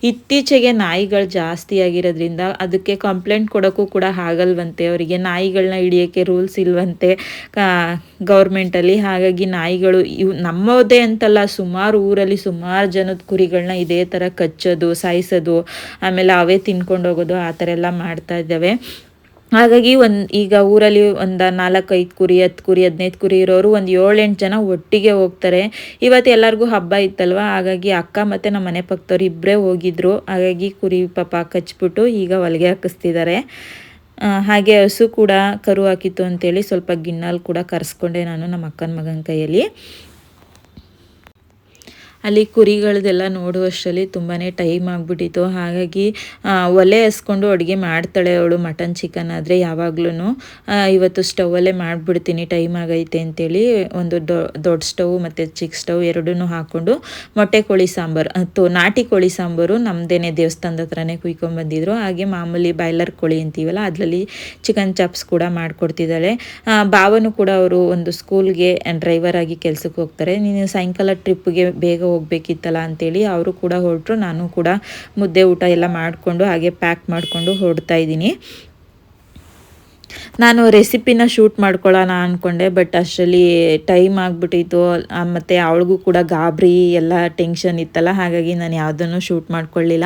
ಇತ್ತೀಚೆಗೆ ನಾಯಿಗಳು ಜಾಸ್ತಿ ಆಗಿರೋದ್ರಿಂದ ಅದಕ್ಕೆ ಕಂಪ್ಲೇಂಟ್ ಕೊಡೋಕ್ಕೂ ಕೂಡ ಆಗಲ್ವಂತೆ ಅವರಿಗೆ ನಾಯಿಗಳನ್ನ ಹಿಡಿಯೋಕ್ಕೆ ರೂಲ್ಸ್ ಇಲ್ವಂತೆ. ಗೌರ್ಮೆಂಟಲ್ಲಿ ಹಾಗಾಗಿ ನಾಯಿಗಳು ಇವು ನಮ್ಮದೇ ಅಂತಲ್ಲ, ಸುಮಾರು ಊರಲ್ಲಿ ಸುಮಾರು ಜನದ ಕುರಿಗಳನ್ನ ಇದೇ ಥರ ಕಚ್ಚೋದು, ಸಾಯಿಸೋದು, ಆಮೇಲೆ ಅವೇ ತಿನ್ಕೊಂಡು ಹೋಗೋದು, ಆ ಥರ ಎಲ್ಲ ಮಾಡ್ತಾ ಇದ್ದಾವೆ. ಹಾಗಾಗಿ ಒಂದು, ಈಗ ಊರಲ್ಲಿ ಒಂದು ನಾಲ್ಕೈದು ಕುರಿ, ಹತ್ತು ಕುರಿ, ಹದಿನೈದು ಕುರಿ ಇರೋರು ಒಂದು ಏಳೆಂಟು ಜನ ಒಟ್ಟಿಗೆ ಹೋಗ್ತಾರೆ. ಇವತ್ತು ಎಲ್ಲರಿಗೂ ಹಬ್ಬ ಇತ್ತಲ್ವ? ಹಾಗಾಗಿ ಅಕ್ಕ ಮತ್ತು ನಮ್ಮ ಮನೆ ಪಕ್ಕದವ್ರು ಇಬ್ಬರೇ ಹೋಗಿದ್ರು. ಹಾಗಾಗಿ ಕುರಿ ಪಾಪ ಕಚ್ಬಿಟ್ಟು ಈಗ ಹೊಲಿಗೆ ಹಾಕಿಸ್ತಿದ್ದಾರೆ ಹಾಗೆ ಹಸು ಕೂಡ ಕರು ಹಾಕಿತ್ತು ಅಂತೇಳಿ ಸ್ವಲ್ಪ ಗಿಣ್ಣಲ್ಲಿ ಕೂಡ ಕರೆಸ್ಕೊಂಡೆ ನಾನು ನಮ್ಮ ಅಕ್ಕನ ಮಗನ ಕೈಯಲ್ಲಿ. ಅಲ್ಲಿ ಕುರಿಗಳದೆಲ್ಲ ನೋಡುವಷ್ಟರಲ್ಲಿ ತುಂಬಾ ಟೈಮ್ ಆಗಿಬಿಟ್ಟಿತ್ತು. ಹಾಗಾಗಿ ಒಲೆ ಹಸ್ಕೊಂಡು ಅಡುಗೆ ಮಾಡ್ತಾಳೆ ಅವಳು ಮಟನ್ ಚಿಕನ್ ಆದರೆ ಯಾವಾಗ್ಲೂ ಇವತ್ತು ಸ್ಟವಲ್ಲೇ ಮಾಡಿಬಿಡ್ತೀನಿ ಟೈಮ್ ಆಗೈತೆ ಅಂತೇಳಿ ಒಂದು ದೊಡ್ಡ ಸ್ಟವ್ ಮತ್ತು ಚಿಕ್ಕ ಸ್ಟವ್ ಎರಡೂ ಹಾಕ್ಕೊಂಡು ಮೊಟ್ಟೆ ಕೋಳಿ ಸಾಂಬಾರು ಅಥವಾ ನಾಟಿ ಕೋಳಿ ಸಾಂಬಾರು ನಮ್ಮದೇನೆ ದೇವಸ್ಥಾನದ ಹತ್ರನೇ ಕುಯ್ಕೊಂಡ್ಬಂದಿದ್ರು ಹಾಗೆ ಮಾಮೂಲಿ ಬಾಯ್ಲರ್ ಕೋಳಿ ಅಂತೀವಲ್ಲ, ಅದರಲ್ಲಿ ಚಿಕನ್ ಚಾಪ್ಸ್ ಕೂಡ ಮಾಡಿಕೊಡ್ತಿದ್ದಾಳೆ. ಭಾವನು ಕೂಡ ಅವರು ಒಂದು ಸ್ಕೂಲ್ಗೆ ಡ್ರೈವರ್ ಆಗಿ ಕೆಲಸಕ್ಕೆ ಹೋಗ್ತಾರೆ. ನೀನು ಸಾಯಂಕಾಲ ಟ್ರಿಪ್ಗೆ ಬೇಗ ಹೋಗ್ಬೇಕಿತ್ತಲ್ಲ ಅಂತೇಳಿ ಅವರು ಕೂಡ ಹೊರಟರು. ನಾನು ಕೂಡ ಮುದ್ದೆ ಊಟ ಎಲ್ಲ ಮಾಡಿಕೊಂಡು ಹಾಗೆ ಪ್ಯಾಕ್ ಮಾಡಿಕೊಂಡು ಹೊರಡ್ತಾ ಇದ್ದೀನಿ. ನಾನು ರೆಸಿಪಿನ ಶೂಟ್ ಮಾಡ್ಕೊಳ್ಳೋಣ ಅಂದ್ಕೊಂಡೆ ಬಟ್ ಅಷ್ಟರಲ್ಲಿ ಟೈಮ್ ಆಗಿಬಿಟ್ಟಿತ್ತು. ಮತ್ತು ಅವಳಿಗೂ ಕೂಡ ಗಾಬರಿ ಎಲ್ಲ ಟೆನ್ಷನ್ ಇತ್ತಲ್ಲ, ಹಾಗಾಗಿ ನಾನು ಯಾವುದನ್ನು ಶೂಟ್ ಮಾಡ್ಕೊಳ್ಳಿಲ್ಲ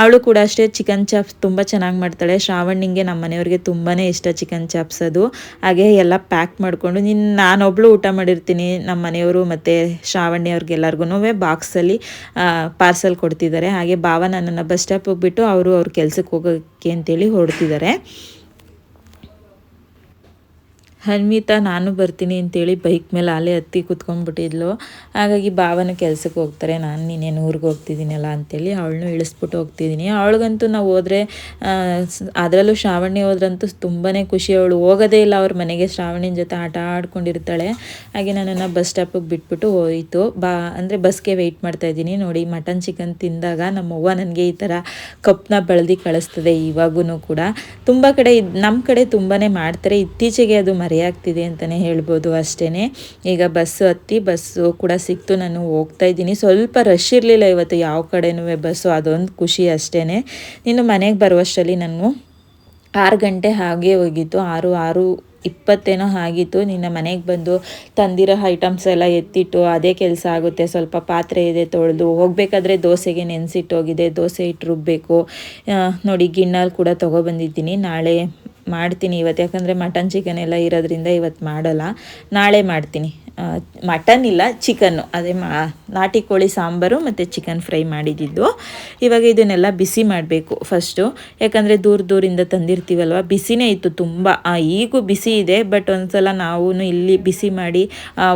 ಅವಳು ಕೂಡ ಅಷ್ಟೇ ಚಿಕನ್ ಚಾಪ್ಸ್ ತುಂಬ ಚೆನ್ನಾಗಿ ಮಾಡ್ತಾಳೆ. ಶ್ರಾವಣಿಗೆ ನಮ್ಮ ಮನೆಯವ್ರಿಗೆ ತುಂಬಾ ಇಷ್ಟ ಚಿಕನ್ ಚಾಪ್ಸ್ ಅದು. ಹಾಗೆ ಎಲ್ಲ ಪ್ಯಾಕ್ ಮಾಡಿಕೊಂಡು ನಿನ್ನ ನಾನೊಬ್ಳು ಊಟ ಮಾಡಿರ್ತೀನಿ. ನಮ್ಮ ಮನೆಯವರು ಮತ್ತು ಶ್ರಾವಣಿ ಅವ್ರಿಗೆಲ್ಲರಿಗೂ ಬಾಕ್ಸಲ್ಲಿ ಪಾರ್ಸಲ್ ಕೊಡ್ತಿದ್ದಾರೆ. ಹಾಗೆ ಭಾವ ನನ್ನನ್ನು ಬಸ್ ಸ್ಟಾಪ್ ಹೋಗ್ಬಿಟ್ಟು ಅವರು ಅವ್ರ ಕೆಲಸಕ್ಕೆ ಹೋಗೋಕ್ಕೆ ಅಂತೇಳಿ ಹೊರಡ್ತಿದ್ದಾರೆ. ಹನ್ಮಿತಾ, ನಾನು ಬರ್ತೀನಿ ಅಂತೇಳಿ ಬೈಕ್ ಮೇಲೆ ಅಲ್ಲೇ ಹತ್ತಿ ಕುತ್ಕೊಂಡ್ಬಿಟ್ಟಿದ್ಲು. ಹಾಗಾಗಿ ಭಾವನ ಕೆಲಸಕ್ಕೆ ಹೋಗ್ತಾರೆ, ನಾನು ನೀನೇನು ಊರಿಗೆ ಹೋಗ್ತಿದ್ದೀನಲ್ಲ ಅಂತೇಳಿ ಅವಳನ್ನು ಇಳಿಸ್ಬಿಟ್ಟು ಹೋಗ್ತಿದ್ದೀನಿ. ಅವಳಿಗಂತೂ ನಾವು ಹೋದರೆ ಅದರಲ್ಲೂ ಶ್ರಾವಣಿ ಹೋದ್ರಂತೂ ತುಂಬಾ ಖುಷಿ. ಅವಳು ಹೋಗೋದೇ ಇಲ್ಲ, ಅವ್ರ ಮನೆಗೆ ಶ್ರಾವಣಿನ ಜೊತೆ ಆಟ ಆಡ್ಕೊಂಡಿರ್ತಾಳೆ. ಹಾಗೆ ನನ್ನನ್ನು ಬಸ್ ಸ್ಟಾಪಿಗೆ ಬಿಟ್ಬಿಟ್ಟು ಹೋಯಿತು. ಬಾ, ಅಂದರೆ ಬಸ್ಗೆ ವೆಯ್ಟ್ ಮಾಡ್ತಾಯಿದ್ದೀನಿ ನೋಡಿ, ಮಟನ್ ಚಿಕನ್ ತಿಂದಾಗ ನಮ್ಮವ್ವ ನನಗೆ ಈ ಥರ ಕಪ್ನ ಬೆಳೆದು ಕಳಿಸ್ತದೆ ಇವಾಗೂ ಕೂಡ. ತುಂಬ ಕಡೆ ನಮ್ಮ ಕಡೆ ತುಂಬಾ ಮಾಡ್ತಾರೆ. ಇತ್ತೀಚೆಗೆ ಅದು ಮರೆಯಾಗ್ತಿದೆ ಅಂತಲೇ ಹೇಳ್ಬೋದು ಅಷ್ಟೇ ಈಗ ಬಸ್ಸು ಹತ್ತಿ, ಬಸ್ಸು ಕೂಡ ಸಿಕ್ತು, ನಾನು ಹೋಗ್ತಾ ಇದ್ದೀನಿ. ಸ್ವಲ್ಪ ರಶ್ ಇರಲಿಲ್ಲ ಇವತ್ತು ಯಾವ ಕಡೆನೂ ಬಸ್ಸು, ಅದೊಂದು ಖುಷಿ ಅಷ್ಟೇ ನೀನು ಮನೆಗೆ ಬರುವಷ್ಟರಲ್ಲಿ ನಾನು ಆರು ಗಂಟೆ ಹಾಗೆ ಹೋಗಿತ್ತು. ಆರು ಆರು ಇಪ್ಪತ್ತೇನೋ ಆಗಿತ್ತು. ನಿನ್ನ ಮನೆಗೆ ಬಂದು ತಂದಿರೋ ಐಟಮ್ಸ್ ಎಲ್ಲ ಎತ್ತಿಟ್ಟು ಅದೇ ಕೆಲಸ ಆಗುತ್ತೆ. ಸ್ವಲ್ಪ ಪಾತ್ರೆ ಇದೆ ತೊಳೆದು, ಹೋಗಬೇಕಾದ್ರೆ ದೋಸೆಗೆ ನೆನೆಸಿಟ್ಟೋಗಿದೆ ದೋಸೆ ಇಟ್ಟು ರುಬ್ಬಬೇಕು ನೋಡಿ ಗಿಣ್ಣಲ್ಲಿ ಕೂಡ ತೊಗೊಬಂದಿದ್ದೀನಿ ನಾಳೆ ಮಾಡ್ತೀನಿ ಇವತ್ತು. ಯಾಕಂದರೆ ಮಟನ್ ಚಿಕನ್ ಎಲ್ಲ ಇರೋದ್ರಿಂದ ಇವತ್ತು ಮಾಡಲ್ಲ. ನಾಳೆ ಮಾಡ್ತೀನಿ. ಮಟನ್ ಇಲ್ಲ ಚಿಕನ್ನು ಅದೇ ಮಾ, ನಾಟಿ ಕೋಳಿ ಸಾಂಬಾರು ಮತ್ತು ಚಿಕನ್ ಫ್ರೈ ಮಾಡಿದ್ದಿದ್ದು ಇವಾಗ ಇದನ್ನೆಲ್ಲ ಬಿಸಿ ಮಾಡಬೇಕು ಫಸ್ಟು ಯಾಕಂದರೆ ದೂರ ದೂರಿಂದ ತಂದಿರ್ತೀವಲ್ವ? ಬಿಸಿನೇ ಇತ್ತು ತುಂಬ. ಈಗೂ ಬಿಸಿ ಇದೆ ಬಟ್ ಒಂದ್ಸಲ ನಾವು ಇಲ್ಲಿ ಬಿಸಿ ಮಾಡಿ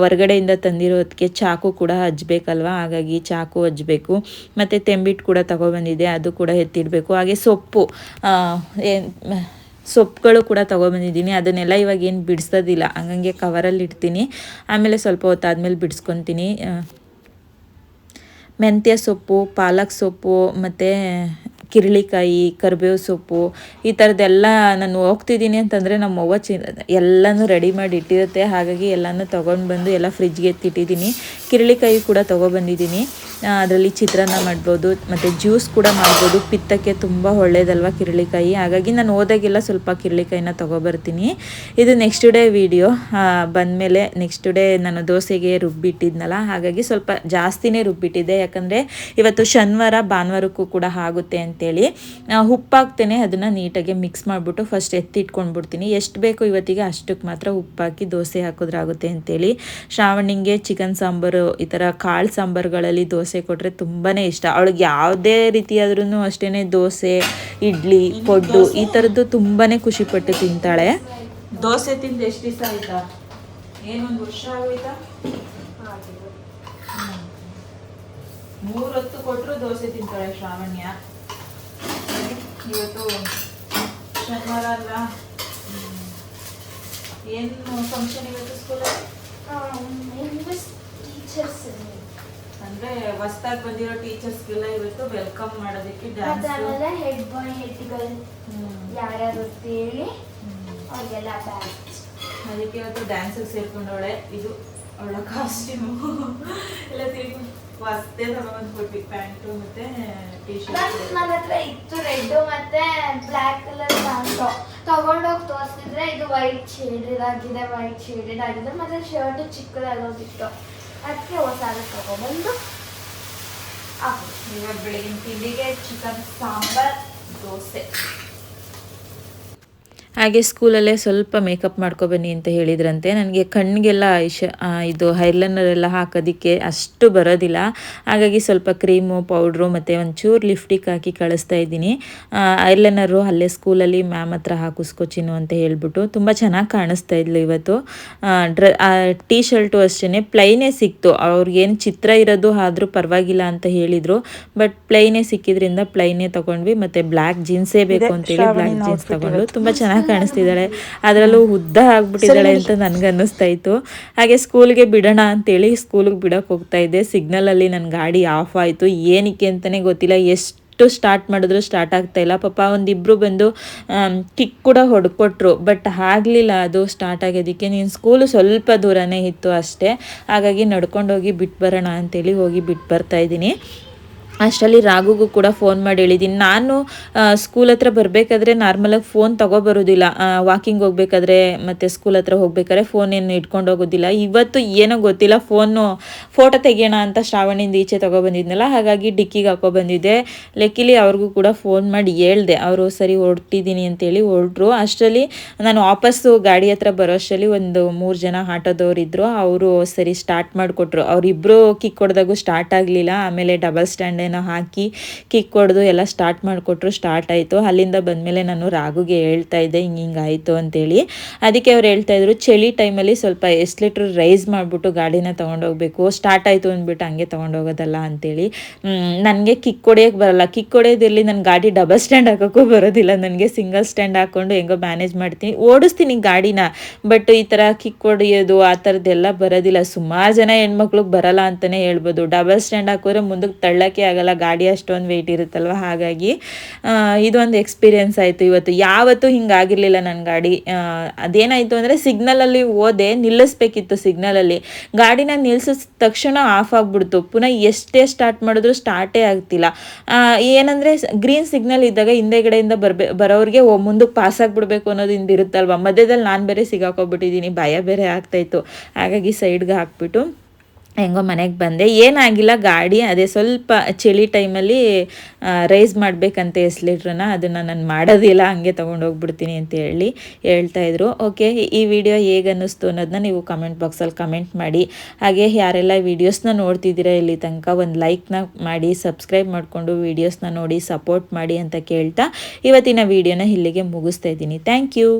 ಹೊರಗಡೆಯಿಂದ ತಂದಿರೋದಕ್ಕೆ ಚಾಕು ಕೂಡ ಹಜ್ಬೇಕಲ್ವ? ಹಾಗಾಗಿ ಚಾಕು ಹಜ್ಬೇಕು. ಮತ್ತು ತೆಂಬಿಟ್ಟು ಕೂಡ ತಗೊಬಂದಿದೆ ಅದು ಕೂಡ ಎತ್ತಿಡಬೇಕು. ಹಾಗೆ ಸೊಪ್ಪು ಸೊಪ್ಪುಗಳು ಕೂಡ ತೊಗೊಬಂದಿದ್ದೀನಿ ಅದನ್ನೆಲ್ಲ ಇವಾಗ ಏನು ಬಿಡಿಸೋದಿಲ್ಲ. ಹಂಗಂಗೆ ಕವರಲ್ಲಿ ಇಡ್ತೀನಿ. ಆಮೇಲೆ ಸ್ವಲ್ಪ ಹೊತ್ತಾದ್ಮೇಲೆ ಬಿಡಿಸ್ಕೊತೀನಿ. ಮೆಂತ್ಯ ಸೊಪ್ಪು, ಪಾಲಕ್ ಸೊಪ್ಪು, ಮತ್ತು ಕಿರಳಿಕಾಯಿ, ಕರಿಬೇವು ಸೊಪ್ಪು ಈ ಥರದ್ದೆಲ್ಲ ನಾನು ಹೋಗ್ತಿದ್ದೀನಿ ಅಂತಂದರೆ ನಮ್ಮ ಅವ್ವ ಚಿ, ಎಲ್ಲನೂ ರೆಡಿ ಮಾಡಿ ಇಟ್ಟಿರುತ್ತೆ. ಹಾಗಾಗಿ ಎಲ್ಲನೂ ತೊಗೊಂಡು ಬಂದು ಎಲ್ಲ ಫ್ರಿಜ್ಗೆ ಎತ್ತಿಟ್ಟಿದ್ದೀನಿ. ಕಿರಳಿಕಾಯಿ ಕೂಡ ತೊಗೊಬಂದಿದ್ದೀನಿ. ಅದರಲ್ಲಿ ಚಿತ್ರಾನ್ನ ಮಾಡ್ಬೋದು, ಮತ್ತು ಜ್ಯೂಸ್ ಕೂಡ ಮಾಡ್ಬೋದು. ಪಿತ್ತಕ್ಕೆ ತುಂಬ ಒಳ್ಳೆಯದಲ್ವ ಕಿರಳಿಕಾಯಿ? ಹಾಗಾಗಿ ನಾನು ಹೋದಾಗೆಲ್ಲ ಸ್ವಲ್ಪ ಕಿರಳಿಕಾಯಿನ ತೊಗೊಬರ್ತೀನಿ. ಇದು ನೆಕ್ಸ್ಟ್ ಡೇ ವಿಡಿಯೋ ಬಂದಮೇಲೆ ನೆಕ್ಸ್ಟ್ ಡೇ ನಾನು ದೋಸೆಗೆ ರುಬ್ಬಿಟ್ಟಿದ್ನಲ್ಲ, ಹಾಗಾಗಿ ಸ್ವಲ್ಪ ಜಾಸ್ತಿನೇ ರುಬ್ಬಿಟ್ಟಿದ್ದೆ. ಯಾಕಂದರೆ ಇವತ್ತು ಶನಿವಾರ, ಭಾನುವಾರಕ್ಕೂ ಕೂಡ ಆಗುತ್ತೆ ಅಂತೇಳಿ. ಉಪ್ಪಾಕ್ತೇನೆ, ಅದನ್ನು ನೀಟಾಗಿ ಮಿಕ್ಸ್ ಮಾಡಿಬಿಟ್ಟು ಫಸ್ಟ್ ಎತ್ತಿಟ್ಕೊಂಡ್ಬಿಡ್ತೀನಿ ಎಷ್ಟು ಬೇಕು ಇವತ್ತಿಗೆ ಅಷ್ಟಕ್ಕೆ ಮಾತ್ರ ಉಪ್ಪಾಕಿ ದೋಸೆ ಹಾಕಿದ್ರಾಗುತ್ತೆ ಅಂತೇಳಿ. ಶ್ರಾವಣಿಗೆ ಚಿಕನ್ ಸಾಂಬಾರು, ಈ ಥರ ಕಾಳು ಸಾಂಬಾರುಗಳಲ್ಲಿ ದೋಸೆ ಕೊಟ್ಟರೆ ತುಂಬಾ ಇಷ್ಟ. ಅವಳಿಗೆ ಯಾವುದೇ ರೀತಿಯಾದ್ರೂ ಅಷ್ಟೇ ದೋಸೆ, ಇಡ್ಲಿ, ಪೊಡ್ಡು, ಈ ಥರದ್ದು ತುಂಬಾ ಖುಷಿಪಟ್ಟು ತಿಂತಾಳೆ. ದೋಸೆ ತಿಂದು ಎಷ್ಟು ದಿವಸ ಆಯ್ತಾ? ಏನೊಂದು ವರ್ಷ ಆಗೋಯ್ತಾ? ಮೂರು ಹೊತ್ತು ಕೊಟ್ಟರು ದೋಸೆ ತಿಂತಾಳೆ ಶ್ರಾವಣ್ಯ. ಇವತ್ತು ಶನಿವಾರ ಅಲ್ವಾ? ಏನು ಫಂಕ್ಷನ್ ಇವತ್ತು ಸ್ಕೂಲಲ್ಲಿ ಟೀಚರ್ಸ್ ಅಂದ್ರೆ ಹೊಸ್ದಾಗಿ ಬಂದಿರೋ ಟೀಚರ್ಸ್ಗೆಲ್ಲ ಇವತ್ತು ವೆಲ್ಕಮ್ ಮಾಡೋದಕ್ಕೆ ಡ್ಯಾನ್ಸ್ ಆಮೇಲೆ ಹೆಡ್ ಬಾಯ್ ಹೆಡ್ ಗರ್ಲ್ ಯಾರ್ಯಾರು ಅಂತ ಹೇಳಿ ಅವ್ರಿಗೆಲ್ಲ ಬ್ಯಾಚ್ ಅದಕ್ಕೆ ಇವತ್ತು ಡ್ಯಾನ್ಸಿಗೆ ಸೇರ್ಕೊಂಡವಳೆ. ಇದು ಅವಳ ಕಾಸ್ಟ್ಯೂಮು [LAUGHS] ಎಲ್ಲ ತಿರುಗಿ ಹೊಸ್ದೇ ತಗೊಂಡ್ ಕೊಟ್ವಿ ಪ್ಯಾಂಟು ಮತ್ತೆ ಟೀ ಶರ್ಟ್ ನನ್ನ ಹತ್ರ ಇತ್ತು ರೆಡ್ ಮತ್ತೆ ಬ್ಲ್ಯಾಕ್ ಕಲರ್ ಪ್ಯಾಂಟು ತಗೊಂಡೋಗಿ ತೋರಿಸಿದ್ರೆ ಇದು ವೈಟ್ ಶೇಡೆಡ್ ಆಗಿದೆ ವೈಟ್ ಶೇಡೆಡ್ ಆಗಿದೆ. ಮತ್ತೆ ಶರ್ಟ್ ಚಿಕ್ಕದಾಗೋಗಿತ್ತು. ಅದಕ್ಕೆ ಹೊಸ ತಗೊಬಂದು ಹಾಕಿದೆ ಇವಾಗ ಬೆಳಗಿನ ತಿಂಡಿಗೆ ಚಿಕನ್ ಸಾಂಬಾರ್ ದೋಸೆ. ಹಾಗೆ ಸ್ಕೂಲಲ್ಲೇ ಸ್ವಲ್ಪ ಮೇಕಪ್ ಮಾಡ್ಕೊಬನ್ನಿ ಅಂತ ಹೇಳಿದ್ರಂತೆ. ನನಗೆ ಕಣ್ಣಿಗೆಲ್ಲ ಐಶ ಇದು ಹೈಲೈನರ್ ಎಲ್ಲ ಹಾಕೋದಕ್ಕೆ ಅಷ್ಟು ಬರೋದಿಲ್ಲ. ಹಾಗಾಗಿ ಸ್ವಲ್ಪ ಕ್ರೀಮು ಪೌಡ್ರು ಮತ್ತು ಒಂಚೂರು ಲಿಫ್ಟಿಕ್ ಹಾಕಿ ಕಳಿಸ್ತಾ ಇದ್ದೀನಿ. ಐಲೈನರು ಅಲ್ಲೇ ಸ್ಕೂಲಲ್ಲಿ ಮ್ಯಾಮ್ ಹತ್ರ ಹಾಕಿಸ್ಕೊಚಿನು ಅಂತ ಹೇಳ್ಬಿಟ್ಟು ತುಂಬ ಚೆನ್ನಾಗಿ ಕಾಣಿಸ್ತಾ ಇದ್ಲು ಇವತ್ತು. ಡ್ರ ಟೀ ಶರ್ಟು ಅಷ್ಟೇ ಪ್ಲೈನೇ ಸಿಕ್ತು. ಅವ್ರಿಗೇನು ಚಿತ್ರ ಇರೋದು ಆದರೂ ಪರವಾಗಿಲ್ಲ ಅಂತ ಹೇಳಿದರು. ಬಟ್ ಪ್ಲೈನೇ ಸಿಕ್ಕಿದ್ರಿಂದ ಪ್ಲೈನೇ ತೊಗೊಂಡ್ವಿ. ಮತ್ತು ಬ್ಲ್ಯಾಕ್ ಜೀನ್ಸೇ ಬೇಕು ಅಂತೇಳಿ ಬ್ಲ್ಯಾಕ್ ಜೀನ್ಸ್ ತೊಗೊಂಡು ತುಂಬ ಚೆನ್ನಾಗಿ ಕಾಣಿಸ್ತಿದ್ದಾಳೆ. ಅದರಲ್ಲೂ ಉದ್ದ ಆಗ್ಬಿಟ್ಟಿದ್ದಾಳೆ ಅಂತ ನನಗೆ ಅನ್ನಿಸ್ತಾ ಇತ್ತು ಹಾಗೆ ಸ್ಕೂಲ್ಗೆ ಬಿಡೋಣ ಅಂತೇಳಿ ಸ್ಕೂಲಿಗೆ ಬಿಡೋಕೆ ಹೋಗ್ತಾ ಇದ್ದೆ ಸಿಗ್ನಲಲ್ಲಿ ನನ್ನ ಗಾಡಿ ಆಫ್ ಆಯಿತು. ಏನಕ್ಕೆ ಅಂತಲೇ ಗೊತ್ತಿಲ್ಲ. ಎಷ್ಟು ಸ್ಟಾರ್ಟ್ ಮಾಡಿದ್ರು ಸ್ಟಾರ್ಟ್ ಆಗ್ತಾ ಇಲ್ಲ. ಪಾಪ ಒಂದಿಬ್ರು ಬಂದು ಕಿಕ್ ಕೂಡ ಹೊಡ್ಕೊಟ್ರು. ಬಟ್ ಆಗಲಿಲ್ಲ ಅದು ಸ್ಟಾರ್ಟ್ ಆಗೋದಕ್ಕೆ ನೀನು ಸ್ಕೂಲು ಸ್ವಲ್ಪ ದೂರನೇ ಇತ್ತು ಅಷ್ಟೇ. ಹಾಗಾಗಿ ನಡ್ಕೊಂಡೋಗಿ ಬಿಟ್ಟು ಬರೋಣ ಅಂತೇಳಿ ಹೋಗಿ ಬಿಟ್ಟು ಬರ್ತಾ ಇದ್ದೀನಿ. ಅಷ್ಟರಲ್ಲಿ ರಾಘುಗೂ ಕೂಡ ಫೋನ್ ಮಾಡಿ ಹೇಳಿದ್ದೀನಿ ನಾನು ಸ್ಕೂಲ್ ಹತ್ರ ಬರಬೇಕಾದ್ರೆ ನಾರ್ಮಲಾಗಿ ಫೋನ್ ತಗೊಬರೋದಿಲ್ಲ. ವಾಕಿಂಗ್ ಹೋಗ್ಬೇಕಾದ್ರೆ ಮತ್ತು ಸ್ಕೂಲ್ ಹತ್ರ ಹೋಗ್ಬೇಕಾದ್ರೆ ಫೋನ್ ಏನು ಇಟ್ಕೊಂಡು ಹೋಗೋದಿಲ್ಲ. ಇವತ್ತು ಏನೋ ಗೊತ್ತಿಲ್ಲ ಫೋನು ಫೋಟೋ ತೆಗಿಯೋಣ ಅಂತ ಶ್ರಾವಣಿಂದ ಈಚೆ ತೊಗೊಬಂದಿದ್ನಲ್ಲ ಹಾಗಾಗಿ ಡಿಕ್ಕಿಗೆ ಹಾಕೋ ಬಂದಿದ್ದೆ. ಲೆಕ್ಕಿಲಿ ಅವ್ರಿಗೂ ಕೂಡ ಫೋನ್ ಮಾಡಿ ಹೇಳ್ದೆ. ಅವರು ಸರಿ ಹೊರಟಿದ್ದೀನಿ ಅಂತೇಳಿ ಹೊರಟ್ರು. ಅಷ್ಟರಲ್ಲಿ ನಾನು ವಾಪಸ್ಸು ಗಾಡಿ ಹತ್ರ ಬರೋ ಅಷ್ಟರಲ್ಲಿ ಒಂದು ಮೂರು ಜನ ಆಟೋದವ್ರು ಇದ್ದರು ಅವರು ಸರಿ ಸ್ಟಾರ್ಟ್ ಮಾಡಿಕೊಟ್ರು. ಅವರಿಬ್ಬರು ಕಿಕ್ ಹೊಡೆದಾಗೂ ಸ್ಟಾರ್ಟ್ ಆಗಲಿಲ್ಲ. ಆಮೇಲೆ ಡಬಲ್ ಸ್ಟ್ಯಾಂಡ್ ಏನೋ ಹಾಕಿ ಕಿಕ್ ಹೊಡೆದು ಎಲ್ಲ ಸ್ಟಾರ್ಟ್ ಮಾಡಿಕೊಟ್ರು ಸ್ಟಾರ್ಟ್ ಆಯಿತು. ಅಲ್ಲಿಂದ ಬಂದಮೇಲೆ ನಾನು ರಾಗುಗೆ ಹೇಳ್ತಾ ಇದ್ದೆ, ಹಿಂಗೆ ಹಿಂಗೆ ಆಯಿತು ಅಂತೇಳಿ. ಅದಕ್ಕೆ ಅವ್ರು ಹೇಳ್ತಾ ಇದ್ರು, ಚಳಿ ಟೈಮಲ್ಲಿ ಸ್ವಲ್ಪ ಎಷ್ಟು ಲೀಟ್ರ್ ರೈಸ್ ಮಾಡಿಬಿಟ್ಟು ಗಾಡಿನ ತೊಗೊಂಡೋಗ್ಬೇಕು. ಸ್ಟಾರ್ಟ್ ಆಯಿತು ಅಂದ್ಬಿಟ್ಟು ಹಂಗೆ ತೊಗೊಂಡೋಗೋದಲ್ಲ ಅಂತೇಳಿ. ನನಗೆ ಕಿಕ್ ಹೊಡೆಯೋಕ್ಕೆ ಬರಲ್ಲ. ಕಿಕ್ ಹೊಡೆಯೋದಿರಲಿ ನನ್ನ ಗಾಡಿ ಡಬಲ್ ಸ್ಟ್ಯಾಂಡ್ ಹಾಕೋಕ್ಕೂ ಬರೋದಿಲ್ಲ. ನನಗೆ ಸಿಂಗಲ್ ಸ್ಟ್ಯಾಂಡ್ ಹಾಕ್ಕೊಂಡು ಹೆಂಗೋ ಮ್ಯಾನೇಜ್ ಮಾಡ್ತೀನಿ. ಓಡಿಸ್ತೀನಿ ಗಾಡಿನ ಬಟ್ ಈ ಥರ ಕಿಕ್ ಹೊಡೆಯೋದು, ಆ ಥರದ್ದೆಲ್ಲ ಬರೋದಿಲ್ಲ. ಸುಮಾರು ಜನ ಹೆಣ್ಮಕ್ಳಿಗೆ ಬರಲ್ಲ ಅಂತಲೇ ಹೇಳ್ಬೋದು. ಡಬಲ್ ಸ್ಟ್ಯಾಂಡ್ ಹಾಕಿದ್ರೆ ಮುಂದಕ್ಕೆ ತಳ್ಳೋಕ್ಕೆ ಆಗಲ್ಲ, ಗಾಡಿ ಅಷ್ಟೊಂದು ವೆಯ್ಟ್ ಇರುತ್ತಲ್ವ? ಹಾಗಾಗಿ ಇದೊಂದು ಎಕ್ಸ್ಪೀರಿಯೆನ್ಸ್ ಆಯಿತು ಇವತ್ತು. ಯಾವತ್ತೂ ಹಿಂಗಾಗಿರಲಿಲ್ಲ ನನ್ನ ಗಾಡಿ. ಅದೇನಾಯಿತು ಅಂದರೆ ಸಿಗ್ನಲಲ್ಲಿ ಹೋದೆ, ನಿಲ್ಲಿಸ್ಬೇಕಿತ್ತು ಸಿಗ್ನಲಲ್ಲಿ ಗಾಡಿನ ನಿಲ್ಲಿಸಿದ ತಕ್ಷಣ ಆಫ್ ಆಗಿಬಿಡ್ತು. ಪುನಃ ಎಷ್ಟೇ ಸ್ಟಾರ್ಟ್ ಮಾಡಿದ್ರು ಸ್ಟಾರ್ಟೇ ಆಗ್ತಿಲ್ಲ. ಏನಂದರೆ ಗ್ರೀನ್ ಸಿಗ್ನಲ್ ಇದ್ದಾಗ ಹಿಂದೆಗಡೆಯಿಂದ ಬರ್ಬೇ, ಬರೋರಿಗೆ ಮುಂದಕ್ಕೆ ಪಾಸ್ ಆಗಿಬಿಡ್ಬೇಕು ಅನ್ನೋದಿಂದ ಇರುತ್ತಲ್ವ? ಮಧ್ಯದಲ್ಲಿ ನಾನು ಬೇರೆ ಸಿಗಾಕೋಗ್ಬಿಟ್ಟಿದ್ದೀನಿ ಭಯ ಬೇರೆ ಆಗ್ತಾಯಿತ್ತು ಹಾಗಾಗಿ ಸೈಡ್ಗೆ ಹಾಕ್ಬಿಟ್ಟು ಹೆಂಗೋ ಮನೆಗೆ ಬಂದೆ. ಏನಾಗಿಲ್ಲ, ಗಾಡಿ ಅದೇ ಸ್ವಲ್ಪ ಚಳಿ ಟೈಮಲ್ಲಿ ರೈಸ್ ಮಾಡಬೇಕಂತ ಎಸ್ಲಿಟ್ರನ್ನ ಅದನ್ನು ನಾನು ಮಾಡೋದಿಲ್ಲ, ಹಂಗೆ ತೊಗೊಂಡೋಗ್ಬಿಡ್ತೀನಿ ಅಂತ ಹೇಳಿ ಹೇಳ್ತಾ ಇದ್ರು. ಓಕೆ ಈ ವಿಡಿಯೋ ಹೇಗೆ ಅನ್ನಿಸ್ತು ಅನ್ನೋದನ್ನ ನೀವು ಕಮೆಂಟ್ ಬಾಕ್ಸಲ್ಲಿ ಕಮೆಂಟ್ ಮಾಡಿ. ಹಾಗೆ ಯಾರೆಲ್ಲ ವೀಡಿಯೋಸ್ನ ನೋಡ್ತಿದ್ದೀರಾ ಇಲ್ಲಿ ತನಕ, ಒಂದು ಲೈಕ್ನ ಮಾಡಿ ಸಬ್ಸ್ಕ್ರೈಬ್ ಮಾಡಿಕೊಂಡು ವೀಡಿಯೋಸ್ನ ನೋಡಿ ಸಪೋರ್ಟ್ ಮಾಡಿ ಅಂತ ಕೇಳ್ತಾ, ಇವತ್ತಿನ ವೀಡಿಯೋನ ಇಲ್ಲಿಗೆ ಮುಗಿಸ್ತಾ ಇದ್ದೀನಿ. Thank you